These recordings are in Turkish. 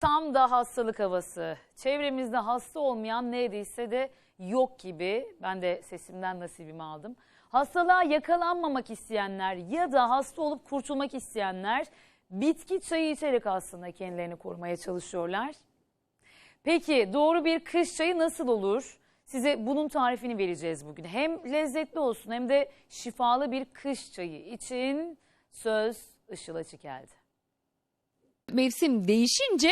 Tam da hastalık havası. Çevremizde hasta olmayan neredeyse de yok gibi. Ben de sesimden nasibimi aldım. Hastalığa yakalanmamak isteyenler ya da hasta olup kurtulmak isteyenler bitki çayı içerek aslında kendilerini korumaya çalışıyorlar. Peki doğru bir kış çayı nasıl olur? Size bunun tarifini vereceğiz bugün. Hem lezzetli olsun hem de şifalı bir kış çayı için söz Işıl Açıkel'de. mevsim değişince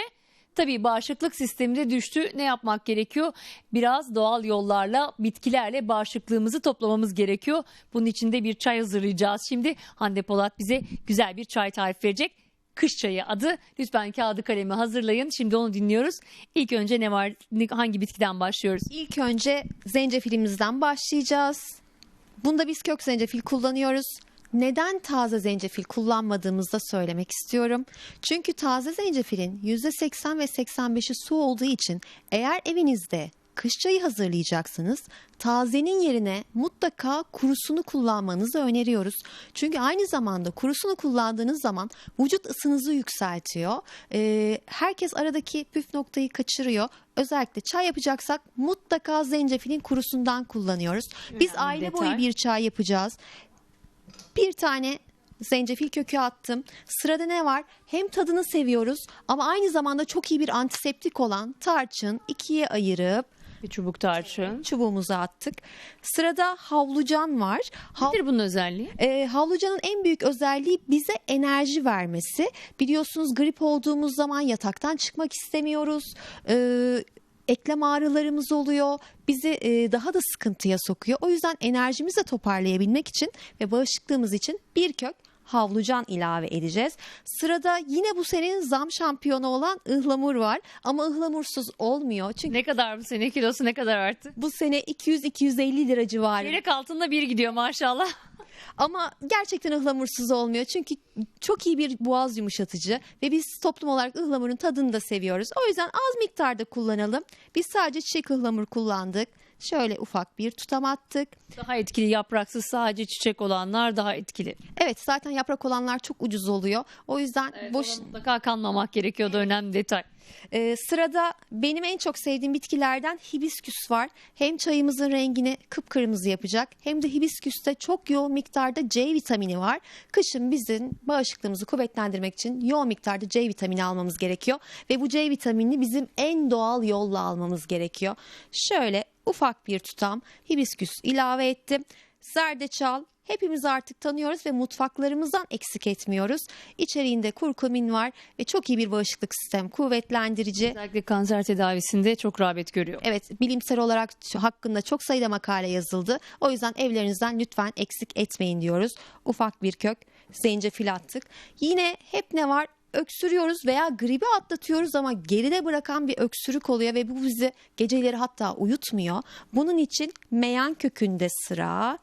tabii bağışıklık sistemi de düştü. Ne yapmak gerekiyor? Biraz doğal yollarla, bitkilerle bağışıklığımızı toplamamız gerekiyor. Bunun için de bir çay hazırlayacağız. Şimdi Hande Polat bize güzel bir çay tarifi verecek. Kış çayı adı. Lütfen kağıdı kalemi hazırlayın. Şimdi onu dinliyoruz. İlk önce ne var? Hangi bitkiden başlıyoruz? İlk önce zencefilimizden başlayacağız. Bunda biz kök zencefil kullanıyoruz. Neden taze zencefil kullanmadığımızı da söylemek istiyorum. Çünkü taze zencefilin %80 ve 85'i su olduğu için eğer evinizde kış çayı hazırlayacaksınız, tazenin yerine mutlaka kurusunu kullanmanızı öneriyoruz. Çünkü aynı zamanda kurusunu kullandığınız zaman vücut ısınızı yükseltiyor. Ee, herkes aradaki püf noktayı kaçırıyor. Özellikle çay yapacaksak mutlaka zencefilin kurusundan kullanıyoruz. Biz aile detay. boyu bir çay yapacağız. Bir tane zencefil kökü attım. Sırada ne var? Hem tadını seviyoruz ama aynı zamanda çok iyi bir antiseptik olan tarçın ikiye ayırıp Bir çubuk tarçın. çubuğumuza attık. Sırada havlucan var. Hav- Nedir bunun özelliği? e, havlucanın en büyük özelliği bize enerji vermesi. Biliyorsunuz grip olduğumuz zaman yataktan çıkmak istemiyoruz. E, eklem ağrılarımız oluyor. Bizi e, daha da sıkıntıya sokuyor. O yüzden enerjimizi toparlayabilmek için ve bağışıklığımız için bir kök havlucan ilave edeceğiz. Sırada yine bu senenin zam şampiyonu olan ıhlamur var. Ama ıhlamursuz olmuyor. Çünkü Ne kadar bu sene kilosu ne kadar arttı? bu sene 200-250 lira civarı. Çeyrek altında bir gidiyor maşallah. Ama gerçekten ıhlamursuz olmuyor. Çünkü çok iyi bir boğaz yumuşatıcı ve biz toplum olarak ıhlamurun tadını da seviyoruz. O yüzden az miktarda kullanalım. Biz sadece çiçek ıhlamur kullandık. Şöyle ufak bir tutam attık. Daha etkili yapraksız sadece çiçek olanlar daha etkili. Evet zaten yaprak olanlar çok ucuz oluyor. O yüzden boş Ona mutlaka kanmamak gerekiyor da önemli detay. Ee, sırada benim en çok sevdiğim bitkilerden hibisküs var. Hem çayımızın rengini kıpkırmızı yapacak hem de hibisküste çok yoğun miktarda C vitamini var. Kışın bizim bağışıklığımızı kuvvetlendirmek için yoğun miktarda C vitamini almamız gerekiyor. Ve bu C vitaminini bizim en doğal yolla almamız gerekiyor. Şöyle ufak bir tutam hibisküs ilave ettim. Zerdeçal hepimiz artık tanıyoruz ve mutfaklarımızdan eksik etmiyoruz. İçeriğinde kurkumin var ve çok iyi bir bağışıklık sistem kuvvetlendirici. Özellikle kanser tedavisinde çok rağbet görüyor. Evet bilimsel olarak hakkında çok sayıda makale yazıldı. O yüzden evlerinizden lütfen eksik etmeyin diyoruz. Ufak bir kök zencefil attık. Yine hep ne var? Öksürüyoruz veya gribi atlatıyoruz ama geride bırakan bir öksürük oluyor ve bu bizi geceleri hatta uyutmuyor. Bunun için meyan kökünde sıra.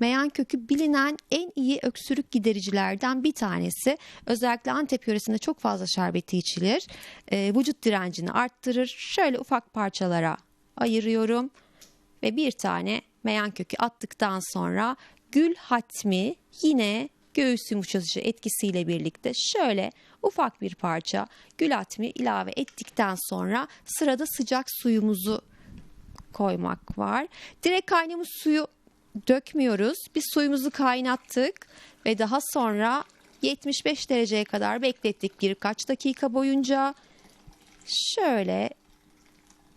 Meyan kökü bilinen en iyi öksürük gidericilerden bir tanesi. Özellikle Antep yöresinde çok fazla şerbeti içilir. Ee, vücut direncini arttırır. Şöyle ufak parçalara ayırıyorum. Ve bir tane meyan kökü attıktan sonra gül hatmi yine göğüs yumuşatıcı etkisiyle birlikte şöyle ufak bir parça gül hatmi ilave ettikten sonra sırada sıcak suyumuzu koymak var. Direkt kaynamış suyu dökmüyoruz. Biz suyumuzu kaynattık ve daha sonra 75 dereceye kadar beklettik birkaç dakika boyunca. Şöyle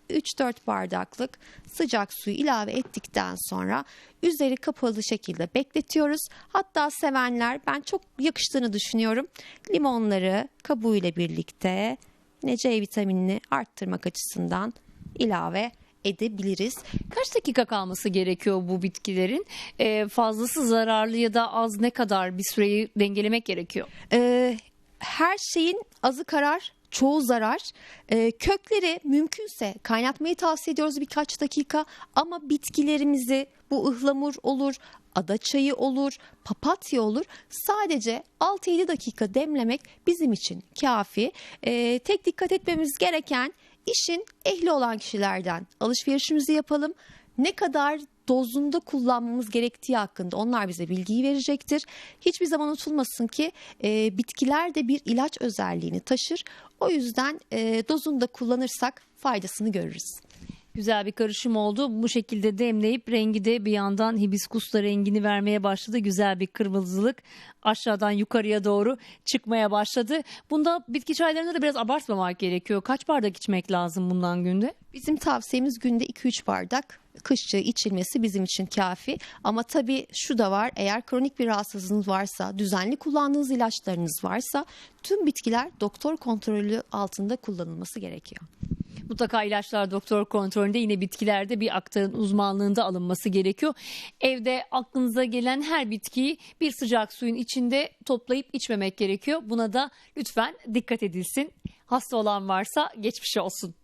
3-4 bardaklık sıcak suyu ilave ettikten sonra üzeri kapalı şekilde bekletiyoruz. Hatta sevenler ben çok yakıştığını düşünüyorum. Limonları kabuğuyla birlikte yine C vitaminini arttırmak açısından ilave edebiliriz. Kaç dakika kalması gerekiyor bu bitkilerin? Ee, fazlası zararlı ya da az ne kadar bir süreyi dengelemek gerekiyor? Ee, her şeyin azı karar, çoğu zarar. Ee, kökleri mümkünse kaynatmayı tavsiye ediyoruz birkaç dakika ama bitkilerimizi bu ıhlamur olur, ada çayı olur, papatya olur. Sadece 6-7 dakika demlemek bizim için kafi. Ee, tek dikkat etmemiz gereken işin ehli olan kişilerden alışverişimizi yapalım. Ne kadar dozunda kullanmamız gerektiği hakkında onlar bize bilgiyi verecektir. Hiçbir zaman unutulmasın ki e, bitkiler de bir ilaç özelliğini taşır. O yüzden e, dozunda kullanırsak faydasını görürüz. Güzel bir karışım oldu. Bu şekilde demleyip rengi de bir yandan hibiskusta rengini vermeye başladı. Güzel bir kırmızılık aşağıdan yukarıya doğru çıkmaya başladı. Bunda bitki çaylarında da biraz abartmamak gerekiyor. Kaç bardak içmek lazım bundan günde? Bizim tavsiyemiz günde 2-3 bardak kışçı içilmesi bizim için kafi. Ama tabii şu da var eğer kronik bir rahatsızlığınız varsa, düzenli kullandığınız ilaçlarınız varsa tüm bitkiler doktor kontrolü altında kullanılması gerekiyor. Mutlaka ilaçlar doktor kontrolünde yine bitkilerde bir aktarın uzmanlığında alınması gerekiyor. Evde aklınıza gelen her bitkiyi bir sıcak suyun içinde toplayıp içmemek gerekiyor. Buna da lütfen dikkat edilsin. Hasta olan varsa geçmiş olsun.